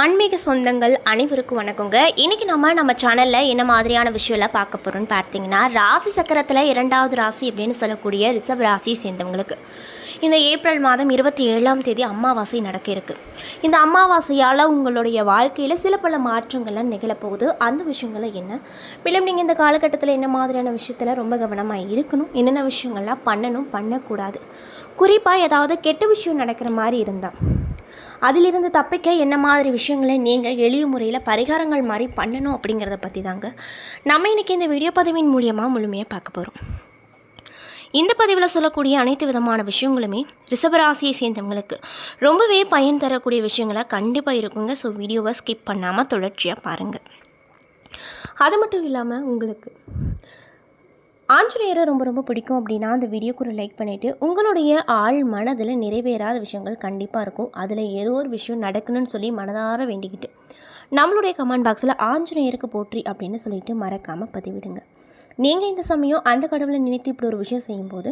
ஆன்மீக சொந்தங்கள் அனைவருக்கும் வணக்கங்க. இன்றைக்கி நம்ம நம்ம சேனலில் என்ன மாதிரியான விஷயம்லாம் பார்க்க போகிறோம்னு பார்த்தீங்கன்னா ராசி சக்கரத்தில் இரண்டாவது ராசி அப்படின்னு சொல்லக்கூடிய ரிஷப் ராசியை சேர்ந்தவங்களுக்கு. இந்த ஏப்ரல் மாதம் இருபத்தி ஏழாம் தேதி அமாவாசை நடக்க இருக்கு. இந்த அமாவாசையால் உங்களுடைய வாழ்க்கையில் சில பல மாற்றங்கள்லாம் நிகழப்போகுது அந்த விஷயங்களை என்ன? மேலும் நீங்கள் இந்த காலகட்டத்தில் என்ன மாதிரியான விஷயத்தில் ரொம்ப கவனமாக இருக்கணும்? என்னென்ன விஷயங்கள்லாம் பண்ணணும்? பண்ணக்கூடாது. குறிப்பாக ஏதாவது கெட்ட விஷயம் நடக்கிற மாதிரி இருந்தால் அதிலிருந்து தப்பிக்க என்ன மாதிரி விஷயங்களை நீங்கள் எளிய முறையில் பரிகாரங்கள் மாதிரி பண்ணணும் அப்படிங்கிறத பற்றி தாங்க நம்ம இன்றைக்கி இந்த வீடியோ பதிவின் மூலியமாக முழுமையாக பார்க்க போகிறோம் இந்த பதிவில் சொல்லக்கூடிய அனைத்து விதமான விஷயங்களுமே ரிஷபராசியை சேர்ந்தவங்களுக்கு ரொம்பவே பயன் தரக்கூடிய விஷயங்களாக கண்டிப்பாக இருக்குங்க. ஸோ வீடியோவை ஸ்கிப் பண்ணாமல் தொடர்ச்சியாக பாருங்கள் அது மட்டும் இல்லாமல் உங்களுக்கு ஆஞ்சநேயரை ரொம்ப ரொம்ப பிடிக்கும் அப்படின்னா அந்த வீடியோக்கு ஒரு லைக் பண்ணிவிட்டு உங்களுடைய ஆள் மனதில் நிறைவேறாத விஷயங்கள் கண்டிப்பாக இருக்கும். அதில் ஏதோ ஒரு விஷயம் நடக்கணும்னு சொல்லி மனதார வேண்டிக்கிட்டு. நம்மளுடைய கமெண்ட் பாக்ஸில் ஆஞ்சநேயருக்கு போற்றி அப்படின்னு சொல்லிட்டு மறக்காமல் பதிவிடுங்க. நீங்கள் இந்த சமயம் அந்த கடவுளை நினைத்து இப்படி ஒரு விஷயம் செய்யும்போது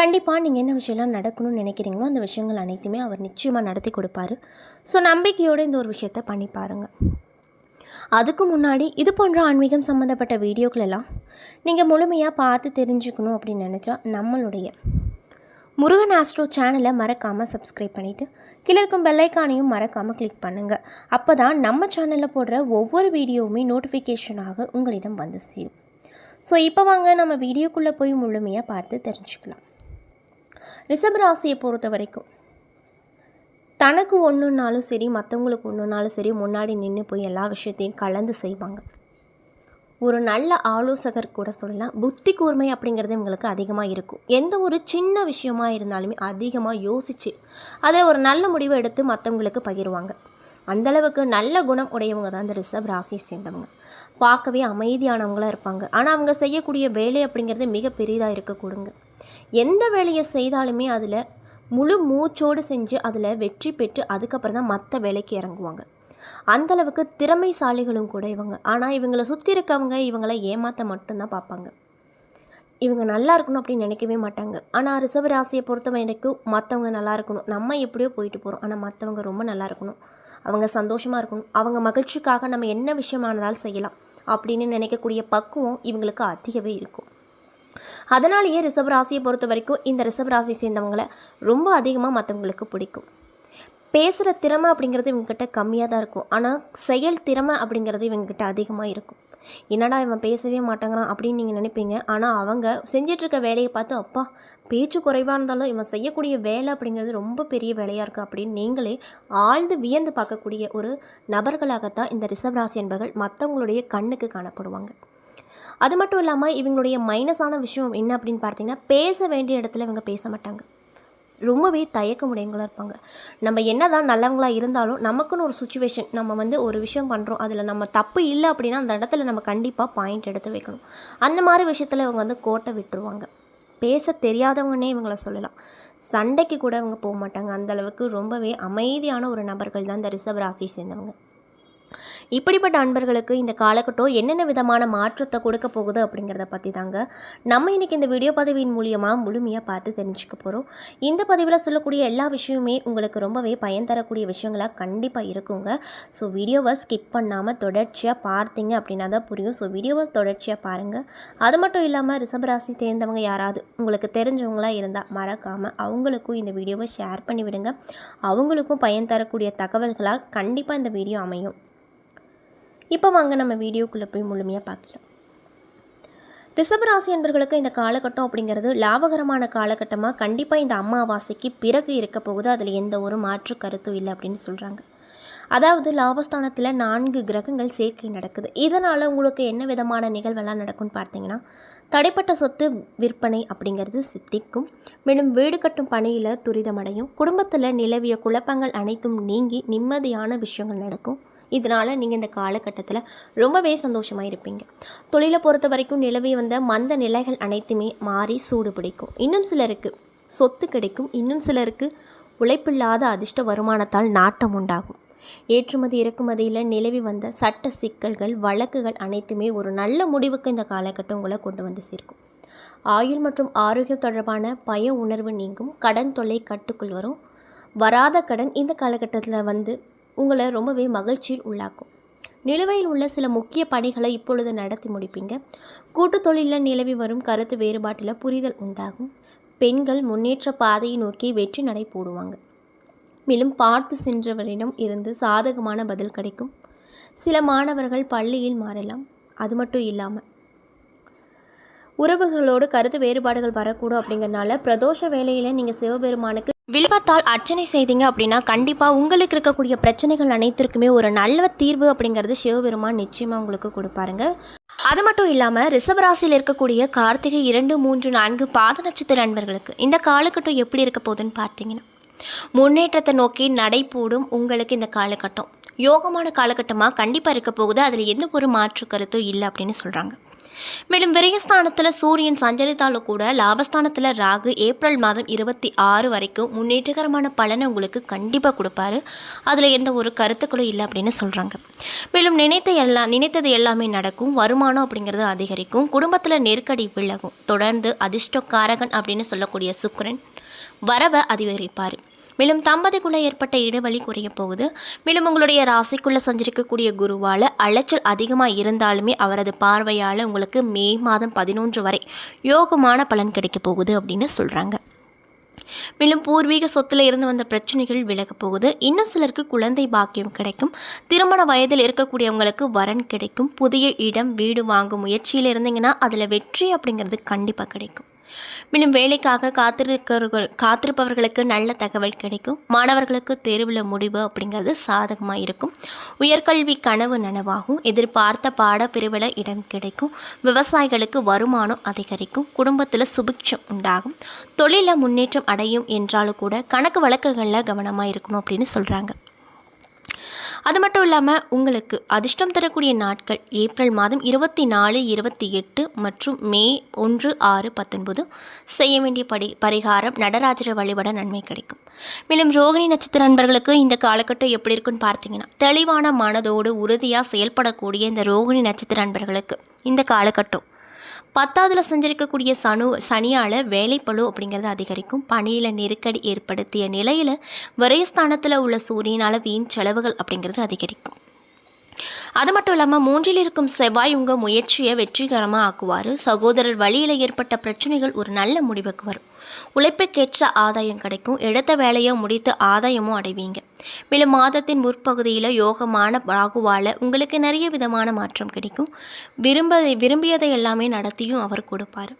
கண்டிப்பாக நீங்கள் என்ன விஷயம்லாம் நடக்கணும்னு நினைக்கிறீங்களோ அந்த விஷயங்கள் அனைத்துமே அவர் நிச்சயமாக நடத்தி கொடுப்பாரு. ஸோ நம்பிக்கையோடு இந்த ஒரு விஷயத்தை பண்ணி பாருங்கள் அதுக்கு முன்னாடி இது போன்ற ஆன்மீகம் சம்மந்தப்பட்ட வீடியோக்களெல்லாம் நீங்கள் முழுமையாக பார்த்து தெரிஞ்சுக்கணும் அப்படின்னு நினச்சா நம்மளுடைய முருகன் ஆஸ்ட்ரோ சேனலை மறக்காமல் சப்ஸ்கிரைப் பண்ணிவிட்டு கீழே இருக்கும் பெல்லைக்கானையும் மறக்காமல் கிளிக் பண்ணுங்கள் அப்போ தான் நம்ம சேனலில் போடுற ஒவ்வொரு வீடியோவுமே நோட்டிஃபிகேஷனாக உங்களிடம் வந்து சேரும். ஸோ இப்போ வாங்க நம்ம வீடியோக்குள்ளே போய் முழுமையாக பார்த்து தெரிஞ்சுக்கலாம். ரிஷபராசியை பொறுத்த வரைக்கும் தனக்கு ஒன்றுனாலும் சரி மற்றவங்களுக்கு ஒன்றுனாலும் சரி முன்னாடி நின்று போய் எல்லா விஷயத்தையும் கலந்து செய்வாங்க. ஒரு நல்ல ஆலோசகர் கூட சொல்லலாம். புத்தி கூர்மை அப்படிங்கிறது இவங்களுக்கு அதிகமாக இருக்கும். எந்த ஒரு சின்ன விஷயமா இருந்தாலுமே அதிகமாக யோசித்து அதில் ஒரு நல்ல முடிவை எடுத்து மற்றவங்களுக்கு பகிர்வாங்க. அந்தளவுக்கு நல்ல குணம் உடையவங்க தான் இந்த ரிஷப் ராசியை சேர்ந்தவங்க. பார்க்கவே அமைதியானவங்களாக இருப்பாங்க. ஆனால் அவங்க செய்யக்கூடிய வேலை அப்படிங்கிறது மிக பெரிதாக இருக்கக்கூடுங்க. எந்த வேலையை செய்தாலுமே அதில் முழு மூச்சோடு செஞ்சு அதில் வெற்றி பெற்று அதுக்கப்புறம் தான் மற்ற வேலைக்கு இறங்குவாங்க. அந்தளவுக்கு திறமைசாலிகளும் கூட இவங்க. ஆனால் இவங்களை சுற்றி இருக்கவங்க இவங்களை ஏமாற்ற மட்டும்தான் பார்ப்பாங்க. இவங்க நல்லா இருக்கணும் அப்படின்னு நினைக்கவே மாட்டாங்க. ஆனால் ரிசர்வ் ராசியை பொறுத்த வரைக்கும் மற்றவங்க நல்லா இருக்கணும். நம்ம எப்படியோ போயிட்டு போகிறோம் ஆனால் மற்றவங்க ரொம்ப நல்லா இருக்கணும். அவங்க சந்தோஷமாக இருக்கணும். அவங்க மகிழ்ச்சிக்காக நம்ம என்ன விஷயமானதாலும் செய்யலாம் அப்படின்னு நினைக்கக்கூடிய பக்குவம் இவங்களுக்கு அதிகவே இருக்கும். அதனாலேயே ரிஷப ராசியை பொறுத்த வரைக்கும் இந்த ரிஷப ராசியை சேர்ந்தவங்களை ரொம்ப அதிகமாக மற்றவங்களுக்கு பிடிக்கும். பேசுகிற திறமை அப்படிங்கிறது இவங்ககிட்ட கம்மியாக தான் இருக்கும். ஆனால் செயல் திறமை அப்படிங்கிறது இவங்ககிட்ட அதிகமாக இருக்கும். என்னடா இவன் பேசவே மாட்டேங்கிறான் அப்படின்னு நீங்கள் நினைப்பீங்க. ஆனால் அவங்க செஞ்சிட்ருக்க வேலையை பார்த்து அப்பா பேச்சு குறைவாக இருந்தாலும் இவன் செய்யக்கூடிய வேலை அப்படிங்கிறது ரொம்ப பெரிய வேலையாக இருக்குது அப்படின்னு நீங்களே ஆழ்ந்து வியந்து பார்க்கக்கூடிய ஒரு நபர்களாகத்தான் இந்த ரிசர்வ் ராசி என்பவர்கள் மற்றவங்களுடைய கண்ணுக்கு காணப்படுவாங்க. அது மட்டும் இல்லாமல் இவங்களுடைய மைனஸான விஷயம் என்ன அப்படின்னு பார்த்தீங்கன்னா பேச வேண்டிய இடத்துல இவங்க பேச மாட்டாங்க. ரொம்பவே தயக்கமுடையவங்களாக இருப்பாங்க. நம்ம என்ன தான் நல்லவங்களாக இருந்தாலும் நமக்குன்னு ஒரு சுச்சுவேஷன் நம்ம வந்து ஒரு விஷயம் பண்ணுறோம் அதில் நம்ம தப்பு இல்லை அப்படின்னா அந்த இடத்துல நம்ம கண்டிப்பாக பாயிண்ட் எடுத்து வைக்கணும். அந்த மாதிரி விஷயத்தில் இவங்க வந்து கோட்டை விட்டுருவாங்க. பேச தெரியாதவங்கன்னே இவங்கள சொல்லலாம். சண்டைக்கு கூட இவங்க போக மாட்டாங்க. அந்தளவுக்கு ரொம்பவே அமைதியான ஒரு நபர்கள் தான் இந்த ரிசர்வ் ராசியை சேர்ந்தவங்க. இப்படிப்பட்ட அன்பர்களுக்கு இந்த காலகட்டம் என்னென்ன விதமான மாற்றத்தை கொடுக்க போகுது அப்படிங்கிறத பற்றி தாங்க நம்ம இன்றைக்கி இந்த வீடியோ பதிவின் மூலியமாக முழுமையாக பார்த்து தெரிஞ்சுக்க போகிறோம் இந்த பதிவில் சொல்லக்கூடிய எல்லா விஷயமுமே உங்களுக்கு ரொம்பவே பயன் தரக்கூடிய விஷயங்களாக கண்டிப்பாக இருக்குங்க. ஸோ வீடியோவை ஸ்கிப் பண்ணாமல் தொடர்ச்சியாக பார்த்தீங்க அப்படின்னா தான் புரியும். ஸோ வீடியோவை தொடர்ச்சியாக பாருங்கள் அது மட்டும் இல்லாமல் ரிஷபராசி சேர்ந்தவங்க யாராவது உங்களுக்கு தெரிஞ்சவங்களாக இருந்தால் மறக்காமல் அவங்களுக்கும் இந்த வீடியோவை ஷேர் பண்ணிவிடுங்க. அவங்களுக்கும் பயன் தரக்கூடிய தகவல்களாக கண்டிப்பாக இந்த வீடியோ அமையும். இப்போ வாங்க நம்ம வீடியோக்குள்ளே போய் முழுமையாக பார்க்கலாம். ரிஷபராசி அன்பர்களுக்கு இந்த காலகட்டம் அப்படிங்கிறது லாபகரமான காலகட்டமாக கண்டிப்பாக இந்த அமாவாசைக்கு பிறகு இருக்க போகுது. அதில் எந்த ஒரு மாற்று கருத்தும் இல்லை அப்படின்னு சொல்கிறாங்க அதாவது லாபஸ்தானத்தில் நான்கு கிரகங்கள் சேர்க்கை நடக்குது. இதனால் உங்களுக்கு என்ன விதமான நிகழ்வெல்லாம் நடக்கும்னு பார்த்தீங்கன்னா தடைப்பட்ட சொத்து விற்பனை அப்படிங்கிறது சித்திக்கும். மேலும் வீடு கட்டும் பணியில் துரிதமடையும். குடும்பத்தில் நிலவிய குழப்பங்கள் அனைத்தும் நீங்கி நிம்மதியான விஷயங்கள் நடக்கும். இதனால் நீங்கள் இந்த காலகட்டத்தில் ரொம்பவே சந்தோஷமாக இருப்பீங்க. தொழிலை பொறுத்த வரைக்கும் நிலவி வந்த மந்த நிலைகள் அனைத்துமே மாறி சூடு பிடிக்கும். இன்னும் சிலருக்கு சொத்து கிடைக்கும். இன்னும் சிலருக்கு உழைப்பில்லாத அதிர்ஷ்ட வருமானத்தால் நாட்டம் உண்டாகும். ஏற்றுமதி இறக்குமதியில் நிலவி வந்த சட்ட சிக்கல்கள் வழக்குகள் அனைத்துமே ஒரு நல்ல முடிவுக்கு இந்த காலகட்டம் உங்களை கொண்டு வந்து சேர்க்கும். ஆயுள் மற்றும் ஆரோக்கியம் தொடர்பான பய உணர்வு நீங்கும். கடன் தொல்லை கட்டுக்குள் வரும். வராத கடன் இந்த காலகட்டத்தில் வந்து உங்களை ரொம்பவே மகிழ்ச்சியில் உள்ளாக்கும். நிலுவையில் உள்ள சில முக்கிய பணிகளை இப்பொழுது நடத்தி முடிப்பீங்க. கூட்டு தொழிலில் நிலவி வரும் கருத்து வேறுபாட்டில் புரிதல் உண்டாகும். பெண்கள் முன்னேற்ற பாதையை நோக்கி வெற்றி நடை போடுவாங்க. மேலும் பார்த்து சென்றவரிடம் இருந்து சாதகமான பதில் கிடைக்கும். சில மாணவர்கள் பள்ளியில் மாறலாம். அது மட்டும் இல்லாமல் உறவுகளோடு கருத்து வேறுபாடுகள் வரக்கூடும் அப்படிங்கிறனால பிரதோஷ வேலையில் நீங்கள் சிவபெருமானுக்கு வில்வத்தால் அர்ச்சனை செய்தீங்க அப்படின்னா கண்டிப்பாக உங்களுக்கு இருக்கக்கூடிய பிரச்சனைகள் அனைத்திற்குமே ஒரு நல்ல தீர்வு அப்படிங்கிறது சிவபெருமான் நிச்சயமாக உங்களுக்கு கொடுப்பாருங்க. அது மட்டும் இல்லாமல் ரிஷபராசியில் இருக்கக்கூடிய கார்த்திகை இரண்டு மூன்று நான்கு பாத நட்சத்திர நண்பர்களுக்கு இந்த காலகட்டம் எப்படி இருக்க போகுதுன்னு பார்த்தீங்கன்னா முன்னேற்றத்தை நோக்கி நடை போடும் உங்களுக்கு இந்த காலகட்டம். யோகமான காலகட்டமாக கண்டிப்பாக இருக்க போகுது. அதில் எந்த ஒரு மாற்று கருத்தும் இல்லை அப்படின்னு சொல்கிறாங்க மேலும் விரயஸ்தானத்தில் சூரியன் சஞ்சரித்தாலும் கூட லாபஸ்தானத்தில் ராகு ஏப்ரல் மாதம் இருபத்தி ஆறு வரைக்கும் முன்னேற்றகரமான பலனை உங்களுக்கு கண்டிப்பாக கொடுப்பாரு. அதில் எந்த ஒரு கருத்துக்களும் இல்லை அப்படின்னு சொல்கிறாங்க மேலும் நினைத்த எல்லாம் நினைத்தது எல்லாமே நடக்கும். வருமானம் அப்படிங்கிறது அதிகரிக்கும். குடும்பத்தில் நெருக்கடி விலகும். தொடர்ந்து அதிர்ஷ்டக்காரகன் அப்படின்னு சொல்லக்கூடிய சுக்கரன் வரவை அதிகரிப்பார். மேலும் தம்பதிக்குள்ளே ஏற்பட்ட இடைவெளி குறைய போகுது. மேலும் உங்களுடைய ராசிக்குள்ளே சஞ்சரிக்கக்கூடிய குருவால் அலைச்சல் அதிகமாக இருந்தாலுமே அவரது பார்வையால் உங்களுக்கு மே மாதம் பதினொன்று வரை யோகமான பலன் கிடைக்க போகுது அப்படின்னு சொல்கிறாங்க மேலும் பூர்வீக சொத்தில் இருந்து வந்த பிரச்சனைகள் விலக போகுது. இன்னும் சிலருக்கு குழந்தை பாக்கியம் கிடைக்கும். திருமண வயதில் இருக்கக்கூடியவங்களுக்கு வரன் கிடைக்கும். புதிய இடம் வீடு வாங்கும் முயற்சியில் இருந்தீங்கன்னா அதில் வெற்றி அப்படிங்கிறது கண்டிப்பாக கிடைக்கும். மேலும் வேலைக்காக காத்திருக்கிறவர்கள் காத்திருப்பவர்களுக்கு நல்ல தகவல் கிடைக்கும். மாணவர்களுக்கு தேர்வில் முடிவு அப்படிங்கிறது சாதகமாக இருக்கும். உயர்கல்வி கனவு நனவாகும். எதிர்பார்த்த பாடப்பிரிவில் இடம் கிடைக்கும். விவசாயிகளுக்கு வருமானம் அதிகரிக்கும். குடும்பத்தில் சுபிக்ஷம் உண்டாகும். தொழிலில் முன்னேற்றம் அடையும் என்றாலும் கூட கணக்கு வழக்குகளில் கவனமாக இருக்கணும் அப்படின்னு சொல்கிறாங்க அது மட்டும் இல்லாமல் உங்களுக்கு அதிர்ஷ்டம் தரக்கூடிய நாட்கள் ஏப்ரல் மாதம் இருபத்தி நாலு இருபத்தி எட்டு மற்றும் மே ஒன்று ஆறு பத்தொன்பது செய்ய வேண்டிய படி பரிகாரம் நடராஜரை வழிபட நன்மை கிடைக்கும். மேலும் ரோகிணி நட்சத்திர நண்பர்களுக்கு இந்த காலகட்டம் எப்படி இருக்குன்னு பார்த்தீங்கன்னா தெளிவான மனதோடு உறுதியாக செயல்படக்கூடிய இந்த ரோகிணி நட்சத்திர நண்பர்களுக்கு இந்த காலகட்டம் பத்தாவதுல செஞ்சிருக்கக்கூடிய சனு சனியால் வேலைப்பழு அப்படிங்கிறது அதிகரிக்கும். பணியில் நெருக்கடி ஏற்படுத்திய நிலையில் விரயஸ்தானத்தில் உள்ள சூரியனால் வீண் செலவுகள் அப்படிங்கிறது அதிகரிக்கும். அது மட்டும் இல்லாமல் மூன்றில் இருக்கும் செவ்வாய் உங்கள் முயற்சியை வெற்றிகரமாக ஆக்குவார். சகோதரர் வழியில் ஏற்பட்ட பிரச்சனைகள் ஒரு நல்ல முடிவுக்கு வரும். உழைப்புக்கேற்ற ஆதாயம் கிடைக்கும். எடுத்த வேலையை முடித்து ஆதாயமும் அடைவீங்க. மேலும் மாதத்தின் முற்பகுதியில் யோகமான ராகுவால் உங்களுக்கு நிறைய விதமான மாற்றம் கிடைக்கும். விரும்ப விரும்பியதை எல்லாமே நடத்தியும் அவர் கொடுப்பார்.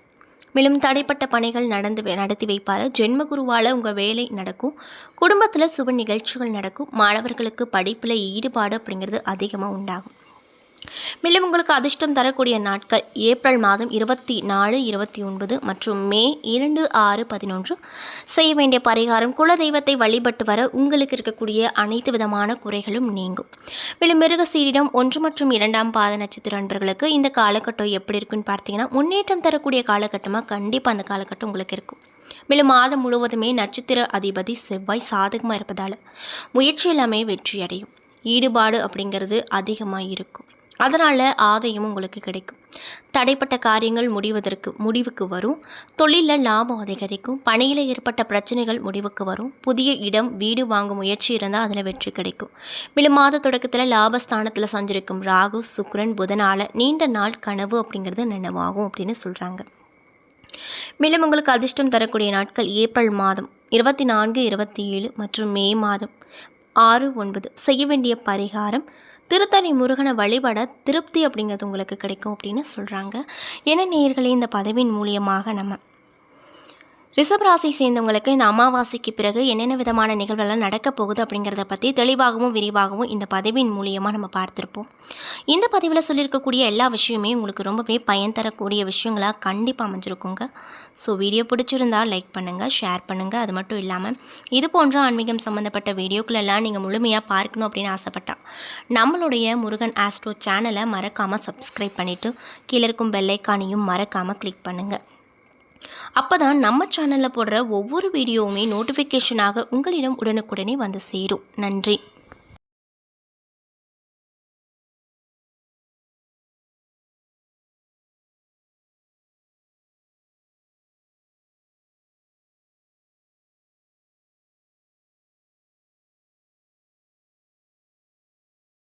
மேலும் தடைப்பட்ட பணிகள் நடந்து நடத்தி வைப்பார். ஜென்ம குருவால் உங்கள் வேலை நடக்கும். குடும்பத்தில் சுப நிகழ்ச்சிகள் நடக்கும். மாணவர்களுக்கு படிப்பில் ஈடுபாடு அப்படிங்கிறது அதிகமாக உண்டாகும். மேலும் உங்களுக்கு அதிர்ஷ்டம் தரக்கூடிய நாட்கள் ஏப்ரல் மாதம் இருபத்தி நாலு இருபத்தி ஒன்பது மற்றும் மே இரண்டு ஆறு பதினொன்று. செய்ய வேண்டிய பரிகாரம் குல தெய்வத்தை வழிபட்டு வர உங்களுக்கு இருக்கக்கூடிய அனைத்து விதமான குறைகளும் நீங்கும். மேலும் மிருகசீரிடம் ஒன்று மற்றும் இரண்டாம் பாத நட்சத்திர நண்பர்களுக்கு இந்த காலகட்டம் எப்படி இருக்குன்னு பார்த்தீங்கன்னா முன்னேற்றம் தரக்கூடிய காலகட்டமாக கண்டிப்பாக அந்த காலகட்டம் உங்களுக்கு இருக்கும். மேலும் மாதம் முழுவதுமே நட்சத்திர அதிபதி செவ்வாய் சாதகமாக இருப்பதால் முயற்சி எல்லாமே வெற்றி அடையும் ஈடுபாடு அப்படிங்கிறது அதிகமாக இருக்கும் அதனால் ஆதாயம் உங்களுக்கு கிடைக்கும். தடைப்பட்ட காரியங்கள் முடிவதற்கு முடிவுக்கு வரும். தொழிலில் லாபம் அதிகரிக்கும். பணியில் ஏற்பட்ட பிரச்சனைகள் முடிவுக்கு வரும். புதிய இடம் வீடு வாங்கும் முயற்சி இருந்தால் அதில் வெற்றி கிடைக்கும். மேலும் மாத தொடக்கத்தில் லாபஸ்தானத்தில் சஞ்சிருக்கும் ராகு சுக்ரன் புதனால் நீண்ட நாள் கனவு அப்படிங்கிறது நினைவாகும் அப்படின்னு சொல்கிறாங்க மேலும் உங்களுக்கு அதிர்ஷ்டம் தரக்கூடிய நாட்கள் ஏப்ரல் மாதம் இருபத்தி நான்கு இருபத்தி ஏழு மற்றும் மே மாதம் ஆறு ஒன்பது. செய்ய வேண்டிய பரிகாரம் திருத்தணி முருகனை வழிபட திருப்தி அப்படிங்கிறது உங்களுக்கு கிடைக்கும் அப்படின்னு சொல்கிறாங்க என நேர்களே இந்த பதவியின் மூலியமாக நம்ம ரிஷபராசி சேர்ந்தவங்களுக்கு இந்த அமாவாசைக்கு பிறகு என்னென்ன விதமான நிகழ்வுகள்லாம் நடக்க போகுது அப்படிங்கிறத பற்றி தெளிவாகவும் விரிவாகவும் இந்த பதவியின் மூலியமாக நம்ம பார்த்துருப்போம். இந்த பதிவில் சொல்லியிருக்கக்கூடிய எல்லா விஷயமே உங்களுக்கு ரொம்பவே பயன் தரக்கூடிய விஷயங்களாக கண்டிப்பாக அமைஞ்சிருக்குங்க. ஸோ வீடியோ பிடிச்சிருந்தால் லைக் பண்ணுங்கள் ஷேர் பண்ணுங்கள் அது மட்டும் இல்லாமல் இது போன்ற ஆன்மீகம் சம்மந்தப்பட்ட வீடியோக்களெல்லாம் நீங்கள் முழுமையாக பார்க்கணும் அப்படின்னு ஆசைப்பட்டா நம்மளுடைய முருகன் ஆஸ்ட்ரோ சேனலை மறக்காமல் சப்ஸ்கிரைப் பண்ணிவிட்டு கீழே இருக்கும் பெல்லைக்கானையும் மறக்காமல் கிளிக் பண்ணுங்கள் அப்போ தான் நம்ம சேனலில் போடுற ஒவ்வொரு வீடியோவுமே நோட்டிஃபிகேஷனாக உங்களிடம் உடனுக்குடனே வந்து சேரும். நன்றி.